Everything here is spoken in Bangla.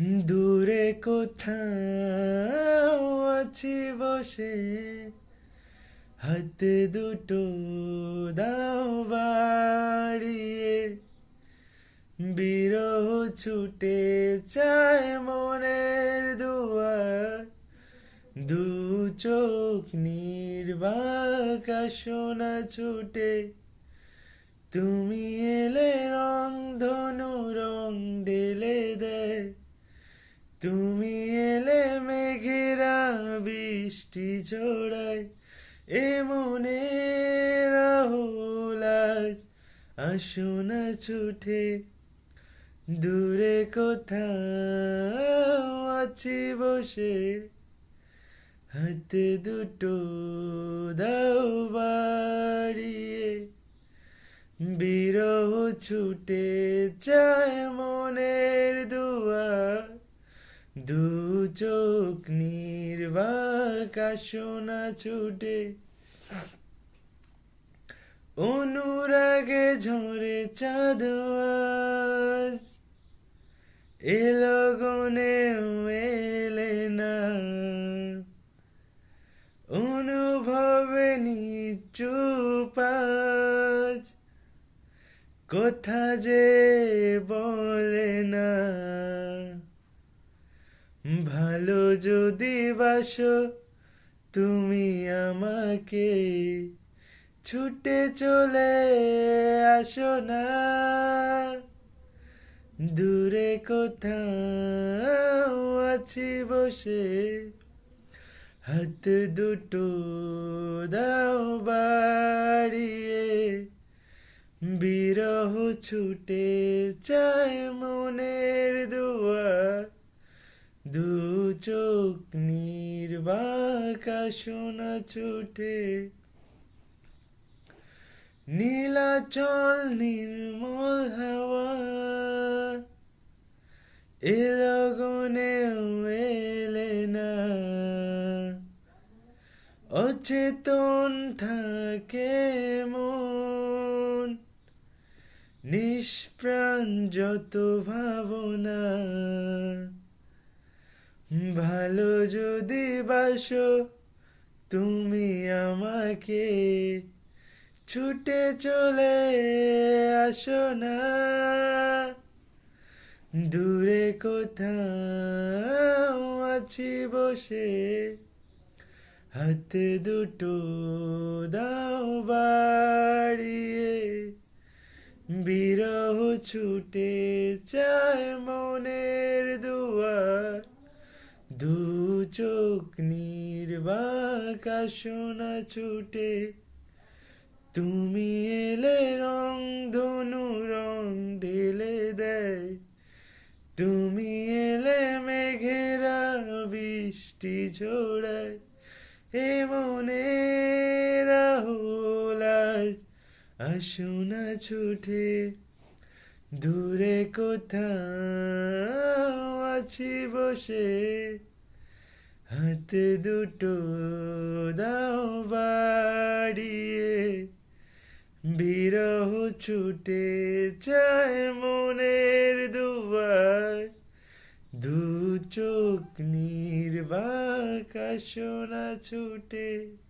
দূরে কোথাও আছি বসে। হাতে দুটো দাও বাড়িয়ে। বিরহ ছুটে চায় মনের দুয়ার। দু চোখ নির্বাকা সোনা ছুটে। তুমি এলে রং ধনু তুমি এলে মেঘেরা বৃষ্টি ঝোড়ায়, এ মনে আজ আসো না ছুটে। দূরে কোথাও আছি বসে, হাতে দুটো দাও বাড়িয়ে। বিরহ ছুটে চায় মনের দুয়ার দু চোখ নির্বাক সোনা ছুটে। অনুরাগে ঝরে চাঁদ আজ। এলো গনে এলে না। অনুভবে নিচুপাজ কথা যে বলে না। ভালো যদি বাসো, তুমি আমাকে ছুটে চলে আসো না। দূরে কোথাও আছি বসে, হাত দুটো দাও বাড়িয়ে। বিরহ ছুটে চায় মনের দুয়ার দু চোখ নির্বাকা সোনা ছুটে। নীলাচল নির্মল হাওয়া। এলগনে এলে না। অচেতন থাকে মন। নিষ্প্রাণ যত ভাবনা। ভালো যদি বাসো, তুমি আমাকে ছুটে চলে আসো না। দূরে কোথাও আছি বসে, হাতে দুটো দাও বাড়িয়ে। বিরহ ছুটে চায় মনের দুয়ার দু চোখ নির্বাকা সোনা ছুটে, তুমি এলে রং ধনু রং ঢেলে দেয়, তুমি এলে মেঘেরা বৃষ্টি ঝোড়ায়, এ মনে রাহুল আজ আসো না ছুটে। দূরে কোথাও আছি বসে। হাতে দুটো দাও বাড়িয়ে। বিরহ ছুটে চায় মনের দুয়ার। দু চোখ নির্বাক সোনা ছুটে।